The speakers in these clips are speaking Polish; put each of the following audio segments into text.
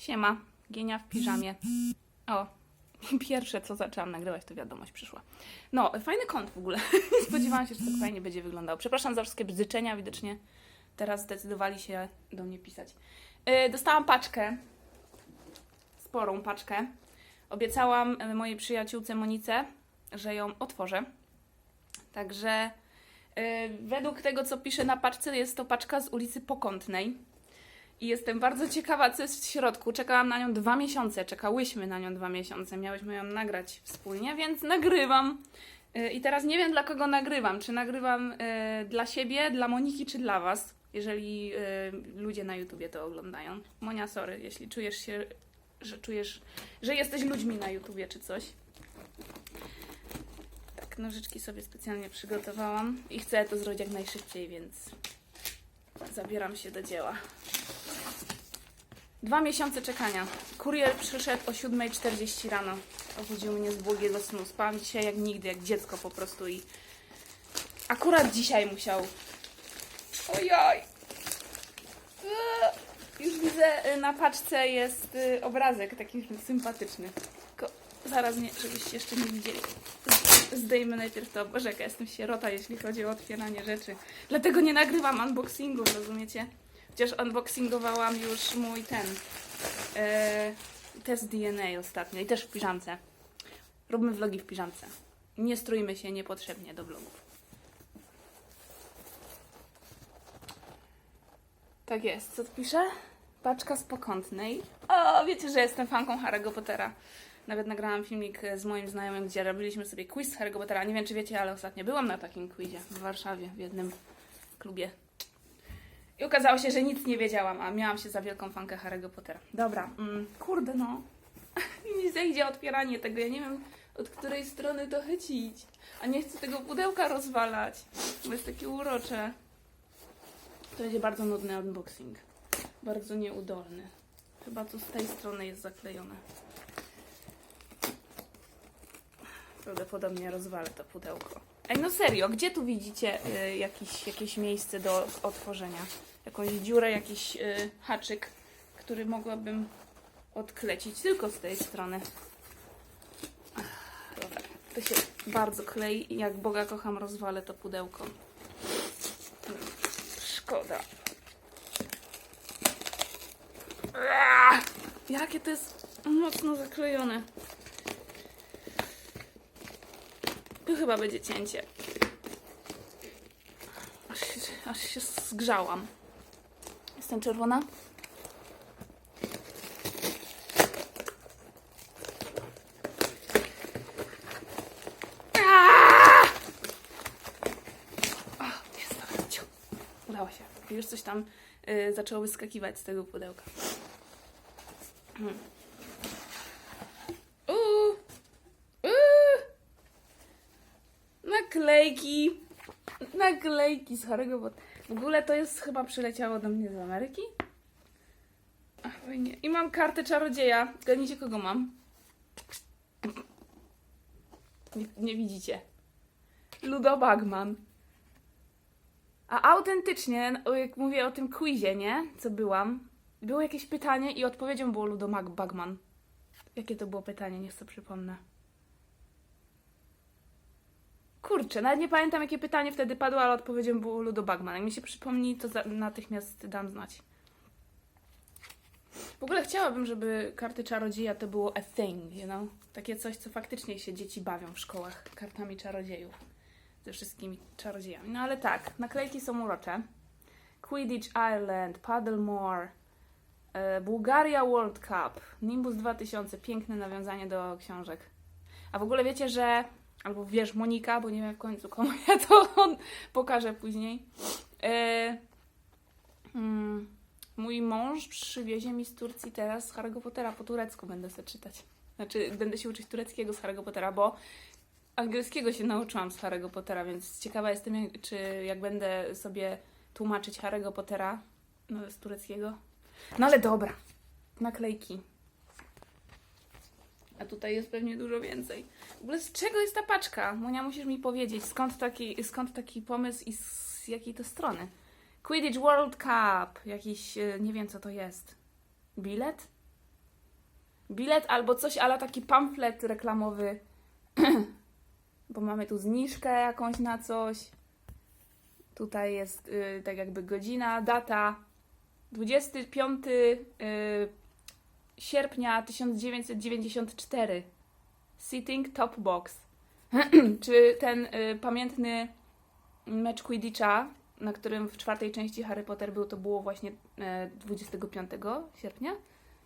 Siema, Gienia w piżamie. O, pierwsze co zaczęłam nagrywać, to wiadomość przyszła. No, fajny kąt w ogóle. Nie spodziewałam się, że tak fajnie będzie wyglądało. Przepraszam za wszystkie bzyczenia, widocznie teraz zdecydowali się do mnie pisać. Yy, dostałam paczkę, sporą paczkę. Obiecałam y, mojej przyjaciółce Monice, że ją otworzę. Także yy, według tego, co pisze na paczce, jest to paczka z ulicy Pokątnej. I jestem bardzo ciekawa, co jest w środku. Czekałam na nią dwa miesiące, czekałyśmy na nią dwa miesiące. Miałyśmy ją nagrać wspólnie, więc nagrywam. Yy, I teraz nie wiem, dla kogo nagrywam. Czy nagrywam yy, dla siebie, dla Moniki, czy dla Was, jeżeli yy, ludzie na YouTubie to oglądają. Monia, sorry, jeśli czujesz się, że czujesz, że jesteś ludźmi na YouTubie, czy coś. Tak, nożyczki sobie specjalnie przygotowałam i chcę to zrobić jak najszybciej, więc zabieram się do dzieła. Dwa miesiące czekania. Kurier przyszedł o 7.40 rano. Obudził mnie z długiego snu. Spałam dzisiaj jak nigdy, jak dziecko po prostu i akurat dzisiaj musiał. Ojoj! Już widzę, y, na paczce jest y, obrazek taki sympatyczny. Zaraz nie, żebyście jeszcze nie widzieli. Zdejmę najpierw to. Boże, jaka jestem sierota, jeśli chodzi o otwieranie rzeczy. Dlatego nie nagrywam unboxingów, rozumiecie? Chociaż unboxingowałam już mój ten e, test DNA ostatnio i też w piżamce. Róbmy vlogi w piżamce. Nie strójmy się niepotrzebnie do vlogów. Tak jest, co tu pisze? Paczka z pokątnej. O, wiecie, że jestem fanką Harry'ego Pottera. Nawet nagrałam filmik z moim znajomym, gdzie robiliśmy sobie quiz Harry'ego Pottera. Nie wiem, czy wiecie, ale ostatnio byłam na takim quizie w Warszawie, w jednym klubie i okazało się, że nic nie wiedziałam, a miałam się za wielką fankę Harry'ego Pottera. Dobra, mm, kurde no. mi zejdzie otwieranie tego, ja nie wiem od której strony to chycić. A nie chcę tego pudełka rozwalać, bo jest takie urocze. To będzie bardzo nudny unboxing. Bardzo nieudolny. Chyba to z tej strony jest zaklejone. Prawdopodobnie rozwalę to pudełko. Ej, no serio, gdzie tu widzicie y, jakiś, jakieś miejsce do otworzenia? Jakąś dziurę, jakiś y, haczyk, który mogłabym odklecić tylko z tej strony. Dobra, to się bardzo klei i jak Boga kocham, rozwalę to pudełko. Szkoda. Jakie to jest mocno zaklejone. Tu chyba będzie cięcie. Aż się, aż się zgrzałam. Jestem czerwona? Już coś tam y, zaczęło wyskakiwać z tego pudełka. Hmm. Uuu. Uuu. Naklejki. Naklejki z Harry'ego Pottera. W ogóle to jest chyba przyleciało do mnie z Ameryki. Ach, fajnie. I mam kartę czarodzieja. Zgadnijcie kogo mam. Nie, nie widzicie. Ludo Bagman. A autentycznie, o, jak mówię o tym quizie, nie? Co byłam, było jakieś pytanie i odpowiedzią było Ludo Bagman. Jakie to było pytanie? Niech sobie przypomnę. Kurczę, nawet nie pamiętam jakie pytanie wtedy padło, ale odpowiedzią było Ludo Bagman. Jak mi się przypomni, to za- natychmiast dam znać. W ogóle chciałabym, żeby karty czarodzieja to było a thing, you know? Takie coś, co faktycznie się dzieci bawią w szkołach kartami czarodziejów. Ze wszystkimi czarodziejami. No ale tak, naklejki są urocze. Quidditch Ireland, Paddlemore, e, Bułgaria World Cup, Nimbus 2000, piękne nawiązanie do książek. A w ogóle wiecie, że albo wiesz Monika, bo nie wiem w końcu komu ja to pokażę później. E, mm, mój mąż przywiezie mi z Turcji teraz Harry'ego Pottera po turecku będę sobie czytać. Znaczy, będę się uczyć tureckiego z Harry'ego Pottera, bo angielskiego się nauczyłam z Harry'ego Pottera, więc ciekawa jestem, jak, czy jak będę sobie tłumaczyć Harry'ego Pottera no, z tureckiego. No ale dobra, naklejki. A tutaj jest pewnie dużo więcej. W ogóle z czego jest ta paczka? Monia, musisz mi powiedzieć, skąd taki, skąd taki pomysł i z jakiej to strony? Quidditch World Cup. Jakiś, e, nie wiem co to jest. Bilet? bilet albo coś, ale taki pamflet reklamowy. Bo mamy tu zniżkę jakąś na coś. Tutaj jest y, tak jakby godzina, data. 25 y, sierpnia 1994. Sitting Top Box. Czy ten y, pamiętny mecz Quidditcha, na którym w czwartej części Harry Potter był, to było właśnie e, 25 sierpnia?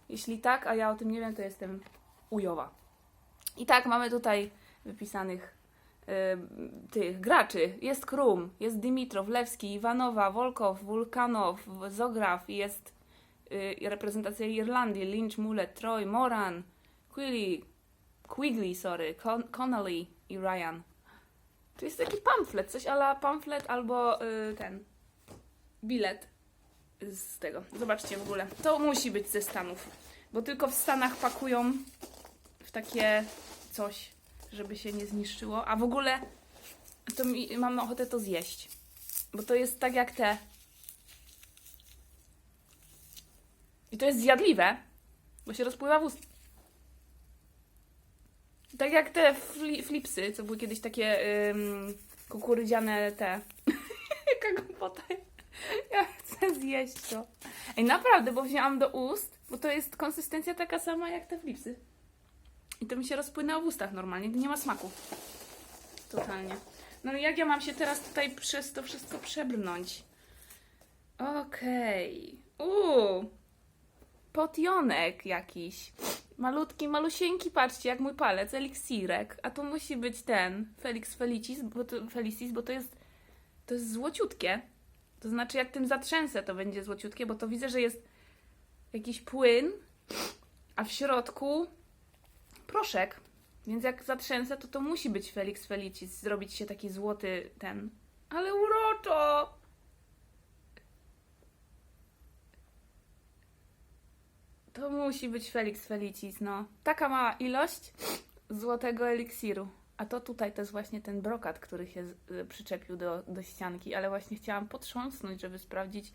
Jeśli tak, a ja o tym nie wiem, to jestem ujowa. I tak, mamy tutaj wypisanych e, tych graczy. Jest Krum, jest Dimitrow, Lewski, Iwanowa, Wolkow, Wulkanow, Zograf, jest y, reprezentacja Irlandii, Lynch, Mulet, Troy, Moran, Quilly, Quigley, sorry, Con- Connolly i Ryan. To jest taki pamflet, coś ala pamflet albo y, ten bilet z tego. Zobaczcie w ogóle. To musi być ze Stanów, bo tylko w Stanach pakują w takie coś, żeby się nie zniszczyło. A w ogóle to mi, mam ochotę to zjeść, bo to jest tak jak te. I to jest zjadliwe, bo się rozpływa w ust. Tak jak te fli, flipsy, co były kiedyś takie ym, kukurydziane te. Jaka głupota. Ja chcę zjeść to. Ej, naprawdę, bo wzięłam do ust, bo to jest konsystencja taka sama jak te flipsy. I to mi się rozpłynęło w ustach normalnie, nie ma smaku. Totalnie. No i jak ja mam się teraz tutaj przez to wszystko przebrnąć? Okej. Uuu. Potionek jakiś. Malutki, malusieńki, patrzcie, jak mój palec, eliksirek. A to musi być ten, Felix Felicis, bo to, Felicis, bo to jest, to jest złociutkie. To znaczy, jak tym zatrzęsę, to będzie złociutkie, bo to widzę, że jest jakiś płyn, a w środku proszek. Więc jak zatrzęsę, to to musi być Felix Felicis, zrobić się taki złoty ten. Ale uroczo! To musi być Felix Felicis, no. Taka mała ilość złotego eliksiru. A to tutaj to jest właśnie ten brokat, który się y, przyczepił do, do ścianki, ale właśnie chciałam potrząsnąć, żeby sprawdzić.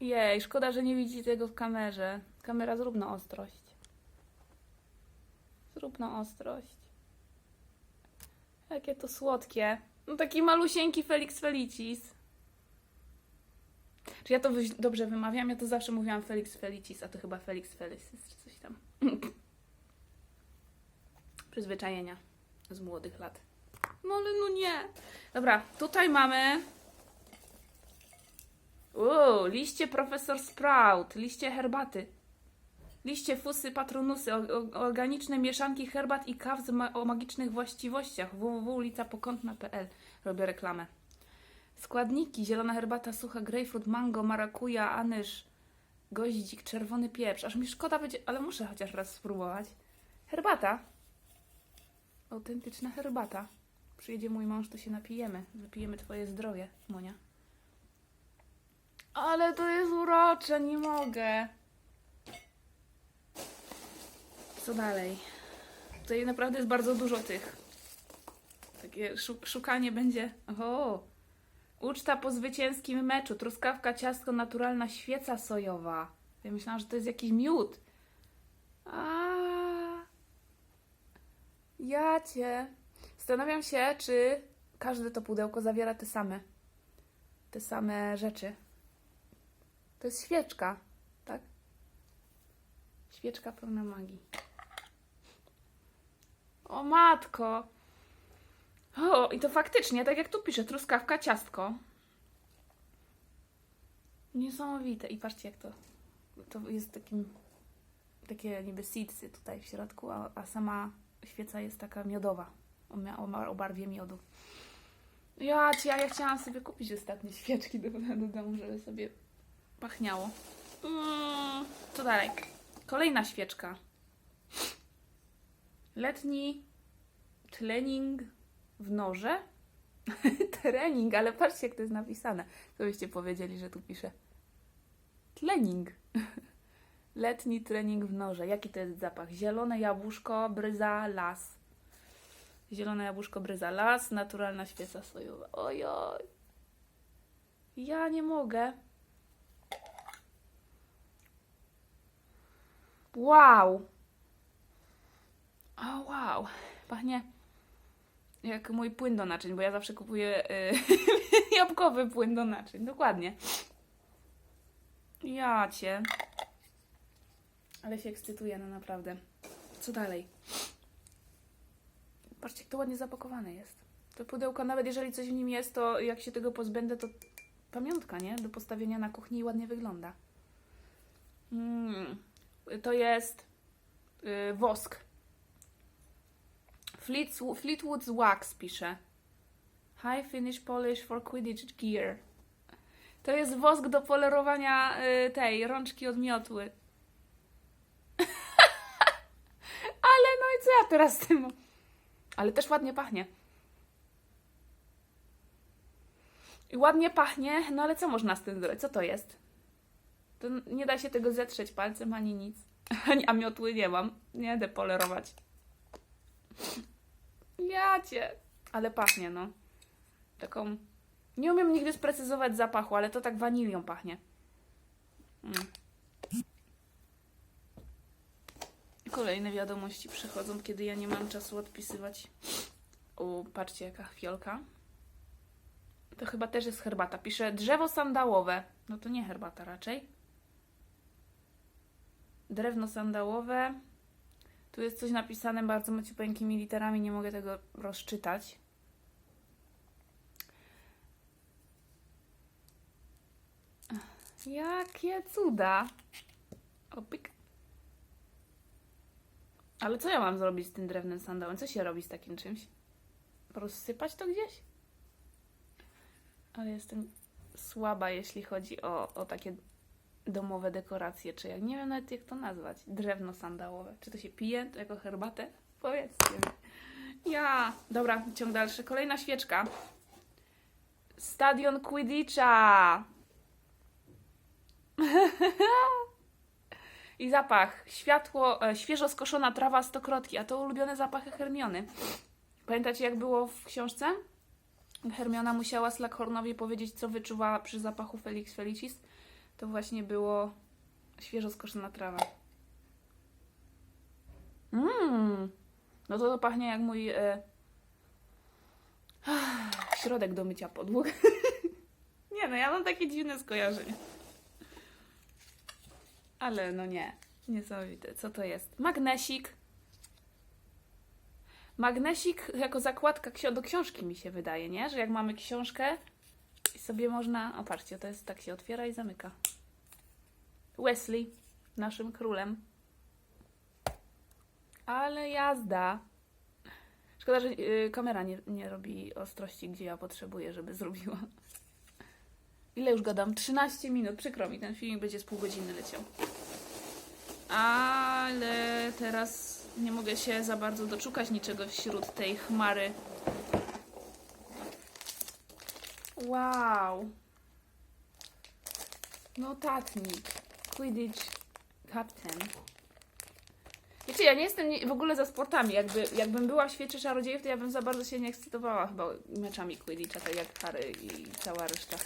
Jej, szkoda, że nie widzi tego w kamerze. Kamera, zrób na ostrość. Zrób na ostrość. Jakie to słodkie. No taki malusieńki Felix Felicis. Czy ja to dobrze wymawiam? Ja to zawsze mówiłam Felix Felicis, a to chyba Felix Felicis, czy coś tam. Przyzwyczajenia z młodych lat. No ale no nie. Dobra, tutaj mamy... Uuu, liście profesor Sprout, liście herbaty. Liście, fusy, patronusy, organiczne mieszanki herbat i kaw z ma- o magicznych właściwościach. www.ulicapokątna.pl Robię reklamę. Składniki: zielona herbata, sucha, grejpfrut, mango, marakuja, anyż, goździk, czerwony pieprz. Aż mi szkoda będzie, ale muszę chociaż raz spróbować. Herbata. Autentyczna herbata. Przyjedzie mój mąż, to się napijemy. Wypijemy twoje zdrowie, Monia. Ale to jest urocze, nie mogę. Co dalej? Tutaj naprawdę jest bardzo dużo tych. Takie szu- szukanie będzie. O! Uczta po zwycięskim meczu. Truskawka, ciastko, naturalna świeca sojowa. Ja myślałam, że to jest jakiś miód. A. Ja cię. Zastanawiam się, czy każde to pudełko zawiera te same. Te same rzeczy. To jest świeczka, tak? Świeczka pełna magii. O matko! O, i to faktycznie, tak jak tu pisze, truskawka, ciastko. Niesamowite. I patrzcie, jak to. To jest takim. Takie niby seedsy tutaj w środku, a, a sama świeca jest taka miodowa. O, o, o barwie miodu. Ja cię, a ja chciałam sobie kupić ostatnie świeczki do, do domu, żeby sobie pachniało. Mm, co dalej? Kolejna świeczka. Letni trening w norze. Trening, ale patrzcie, jak to jest napisane. Co byście powiedzieli, że tu pisze? Tlening. Letni trening w norze. Jaki to jest zapach? Zielone jabłuszko, bryza, las. Zielone jabłuszko, bryza, las, naturalna świeca sojowa. Ojoj. Ja nie mogę. Wow. O, wow. Pachnie jak mój płyn do naczyń, bo ja zawsze kupuję y, jabłkowy płyn do naczyń. Dokładnie. Ja cię. Ale się ekscytuję, no naprawdę. Co dalej? Patrzcie, jak to ładnie zapakowane jest. To pudełko, nawet jeżeli coś w nim jest, to jak się tego pozbędę, to pamiątka, nie? Do postawienia na kuchni i ładnie wygląda. Mm. To jest y, wosk. Fleetwood's Wax pisze. High finish polish for Quidditch gear. To jest wosk do polerowania y, tej rączki od miotły. Ale no i co ja teraz z tym? Ale też ładnie pachnie. I ładnie pachnie, no ale co można z tym zrobić? Co to jest? To nie da się tego zetrzeć palcem ani nic. A miotły nie mam. Nie będę polerować. Ja cię. Ale pachnie, no. Taką. Nie umiem nigdy sprecyzować zapachu, ale to tak wanilią pachnie. Mm. Kolejne wiadomości przychodzą, kiedy ja nie mam czasu odpisywać. O, patrzcie, jaka fiolka. To chyba też jest herbata. Pisze drzewo sandałowe. No to nie herbata raczej. Drewno sandałowe. Tu jest coś napisane bardzo maciupeńkimi literami, nie mogę tego rozczytać. Jakie cuda! Opyk. Ale co ja mam zrobić z tym drewnem sandałem? Co się robi z takim czymś? Rozsypać to gdzieś? Ale jestem słaba, jeśli chodzi o, o takie domowe dekoracje, czy jak nie wiem nawet jak to nazwać. Drewno sandałowe. Czy to się pije to jako herbatę? Powiedzcie mi. Ja. Dobra, ciąg dalszy. Kolejna świeczka. Stadion Quidditcha. I zapach. Światło, e, świeżo skoszona trawa stokrotki, a to ulubione zapachy Hermiony. Pamiętacie jak było w książce? Hermiona musiała Slughornowi powiedzieć, co wyczuwała przy zapachu Felix Felicis. To właśnie było świeżo skoszona trawa. Mmm. No to, to pachnie jak mój e... środek do mycia podłóg. nie no, ja mam takie dziwne skojarzenie. Ale no nie. Niesamowite. Co to jest? Magnesik. Magnesik jako zakładka do książki mi się wydaje, nie? Że jak mamy książkę i sobie można... O, patrzcie, to jest tak się otwiera i zamyka. Wesley, naszym królem. Ale jazda. Szkoda, że y, kamera nie, nie robi ostrości, gdzie ja potrzebuję, żeby zrobiła. Ile już gadam? 13 minut. Przykro mi, ten filmik będzie z pół godziny leciał. Ale teraz nie mogę się za bardzo doczukać niczego wśród tej chmary. Wow. Notatnik. Quidditch Captain. Wiecie, ja nie jestem w ogóle za sportami. Jakby, jakbym była w świecie czarodziejów, to ja bym za bardzo się nie ekscytowała chyba meczami Quidditcha, tak jak Harry i cała reszta.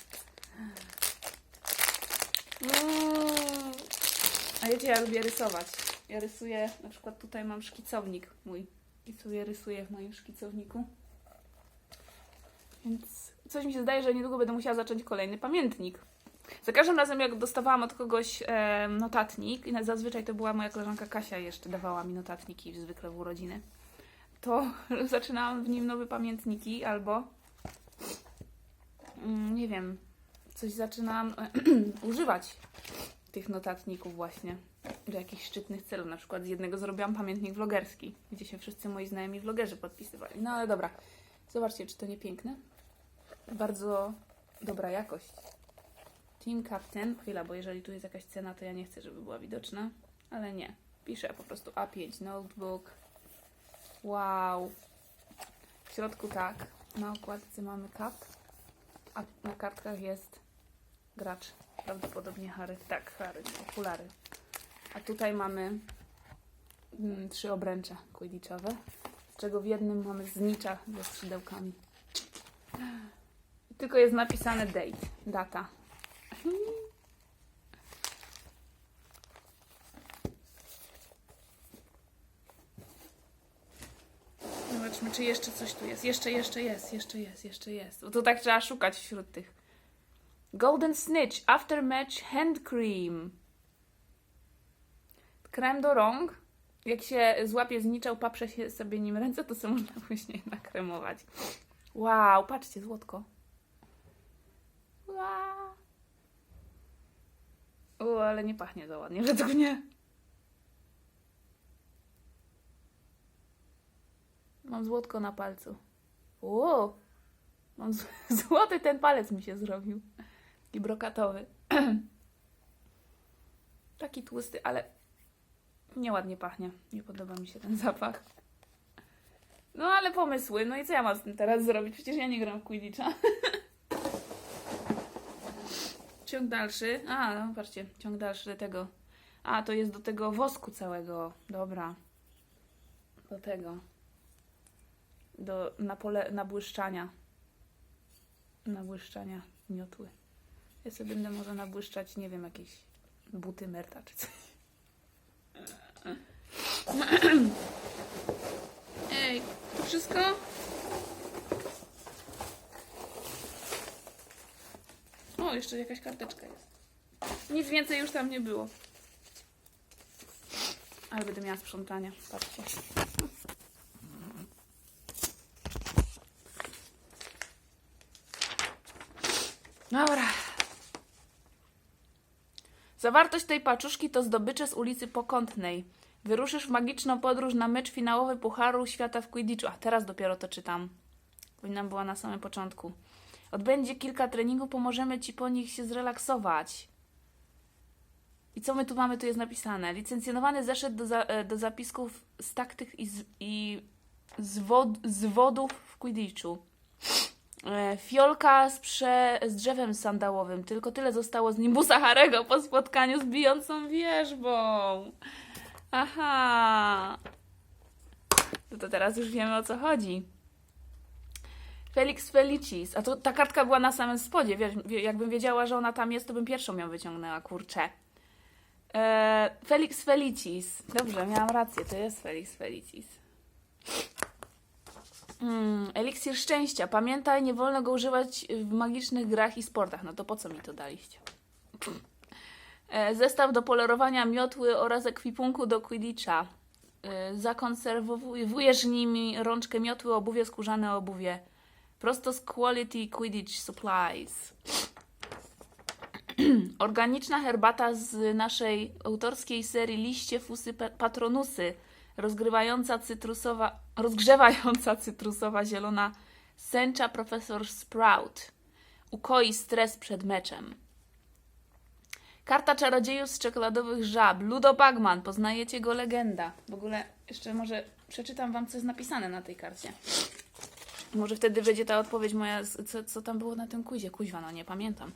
Mm. A wiecie, ja lubię rysować. Ja rysuję, na przykład tutaj mam szkicownik mój i sobie rysuję w moim szkicowniku. Więc coś mi się zdaje, że niedługo będę musiała zacząć kolejny pamiętnik. Za każdym razem, jak dostawałam od kogoś e, notatnik, i zazwyczaj to była moja koleżanka Kasia jeszcze dawała mi notatniki zwykle w urodziny, to zaczynałam w nim nowe pamiętniki albo mm, nie wiem, coś zaczynałam używać tych notatników właśnie do jakichś szczytnych celów. Na przykład z jednego zrobiłam pamiętnik vlogerski, gdzie się wszyscy moi znajomi vlogerzy podpisywali. No ale dobra, zobaczcie, czy to nie piękne? Bardzo dobra jakość. Team Captain. Chwila, bo jeżeli tu jest jakaś cena, to ja nie chcę, żeby była widoczna. Ale nie. Piszę po prostu A5 Notebook. Wow. W środku tak. Na okładce mamy kap. A na kartkach jest gracz. Prawdopodobnie Harry. Tak, Harry. Okulary. A tutaj mamy mm, trzy obręcze quidditchowe, z czego w jednym mamy znicza ze skrzydełkami. Tylko jest napisane date, data. Zobaczmy, czy jeszcze coś tu jest. Jeszcze, jeszcze jest, jeszcze jest, jeszcze jest. Bo to tak trzeba szukać wśród tych. Golden Snitch, After Match Hand Cream. Krem do rąk. Jak się złapie zniczał, paprze się sobie nim ręce, to sobie można później nakremować. Wow, patrzcie, złotko. Wow. O, ale nie pachnie za ładnie, według mnie. Mam złotko na palcu. O, mam złoty ten palec mi się zrobił. I brokatowy. Taki tłusty, ale nieładnie pachnie. Nie podoba mi się ten zapach. No ale pomysły. No i co ja mam z tym teraz zrobić? Przecież ja nie gram w Quidditcha. Ciąg dalszy. A, no patrzcie, ciąg dalszy do tego. A, to jest do tego wosku całego. Dobra. Do tego. Do napole, nabłyszczania. Nabłyszczania miotły. Ja sobie będę może nabłyszczać, nie wiem, jakieś buty Merta czy coś. Ej, to wszystko? Jeszcze jakaś karteczka jest. Nic więcej już tam nie było. Ale będę miała sprzątania. Patrzcie. Dobra. Zawartość tej paczuszki to zdobycze z ulicy Pokątnej. Wyruszysz w magiczną podróż na mecz finałowy Pucharu Świata w Quidditchu. A teraz dopiero to czytam. Powinnam była na samym początku. Odbędzie kilka treningów, pomożemy Ci po nich się zrelaksować. I co my tu mamy? Tu jest napisane. Licencjonowany zeszyt do, za, e, do zapisków z taktyk i, z, i zwod, zwodów w Quidditchu. E, Fiolka z, prze, z drzewem sandałowym. Tylko tyle zostało z nimbusa Harego po spotkaniu z bijącą wierzbą. Aha. No to teraz już wiemy o co chodzi. Felix Felicis. A to ta kartka była na samym spodzie. Wiesz, wie- jakbym wiedziała, że ona tam jest, to bym pierwszą ją wyciągnęła, kurczę. E, Felix Felicis. Dobrze, miałam rację, to jest Felix Felicis. Mm, eliksir szczęścia. Pamiętaj, nie wolno go używać w magicznych grach i sportach. No to po co mi to daliście? E, Zestaw do polerowania miotły oraz ekwipunku do Quidditcha. E, Zakonserwujesz nimi rączkę miotły, obuwie, skórzane obuwie. Prosto z Quality Quidditch Supplies. Organiczna herbata z naszej autorskiej serii Liście Fusy Patronusy. Rozgrywająca cytrusowa, rozgrzewająca cytrusowa zielona sęcza profesor Sprout. Ukoi stres przed meczem. Karta czarodziejów z czekoladowych żab. Ludo Bagman. Poznajecie go legenda. W ogóle jeszcze może przeczytam wam, co jest napisane na tej karcie. Może wtedy będzie ta odpowiedź moja, co, co tam było na tym quizie. Kuźwa, no nie pamiętam.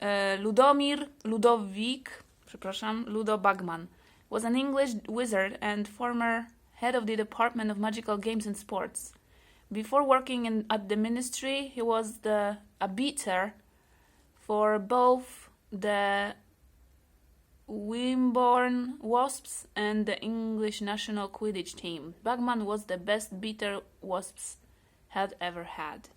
E, Ludomir, Ludowik, przepraszam, Ludo Bagman was an English wizard and former head of the Department of Magical Games and Sports. Before working in, at the ministry, he was the beater for both the Wimborne Wasps and the English national Quidditch team. Bagman was the best beater Wasps had ever had.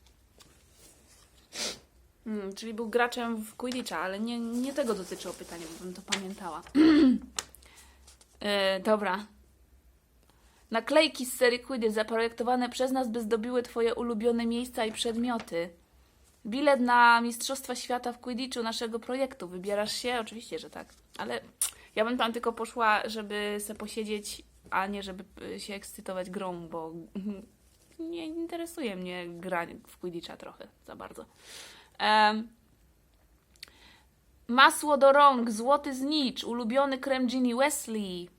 Hmm, czyli był graczem w Quidditcha, ale nie, nie tego dotyczyło pytanie, bo bym to pamiętała. e, dobra. Naklejki z serii Quidditch zaprojektowane przez nas, by zdobiły Twoje ulubione miejsca i przedmioty. Bilet na Mistrzostwa Świata w Quidditchu naszego projektu. Wybierasz się? Oczywiście, że tak. Ale ja bym tam tylko poszła, żeby se posiedzieć, a nie żeby y, się ekscytować grą, bo nie interesuje mnie gra w Quidditcha trochę za bardzo. Em, masło do rąk, złoty znicz, ulubiony krem Ginny Wesley.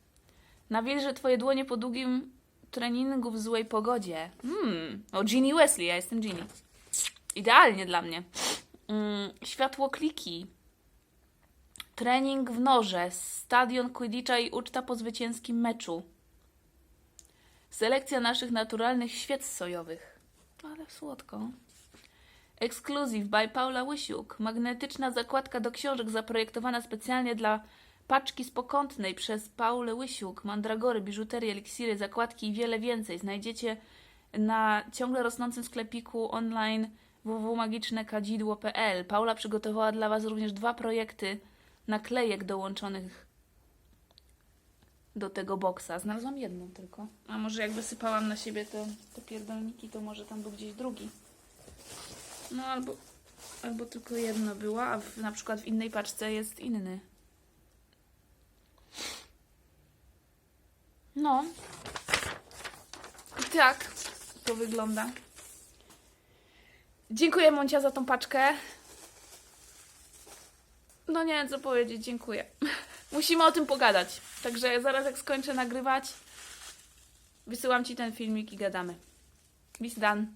Nawilżę twoje dłonie po długim treningu w złej pogodzie. Hmm, o Ginny Wesley, ja jestem Ginny. Idealnie dla mnie. Mm, światło kliki. Trening w noże, stadion Quidditcha i uczta po zwycięskim meczu. Selekcja naszych naturalnych świec sojowych. Ale słodko. Exclusive by Paula Łysiuk. Magnetyczna zakładka do książek zaprojektowana specjalnie dla paczki spokątnej przez Paulę Łysiuk. Mandragory, biżuterię, eliksiry, zakładki i wiele więcej znajdziecie na ciągle rosnącym sklepiku online www.magicznekadzidło.pl. Paula przygotowała dla Was również dwa projekty naklejek dołączonych do tego boksa. Znalazłam jedną tylko. A może jak wysypałam na siebie te, te pierdolniki, to może tam był gdzieś drugi. No albo, albo tylko jedno było, a w, na przykład w innej paczce jest inny. No. I tak to wygląda. Dziękuję Moncia za tą paczkę. No nie co powiedzieć, dziękuję. Musimy o tym pogadać. Także zaraz jak skończę nagrywać, wysyłam Ci ten filmik i gadamy. Bis done.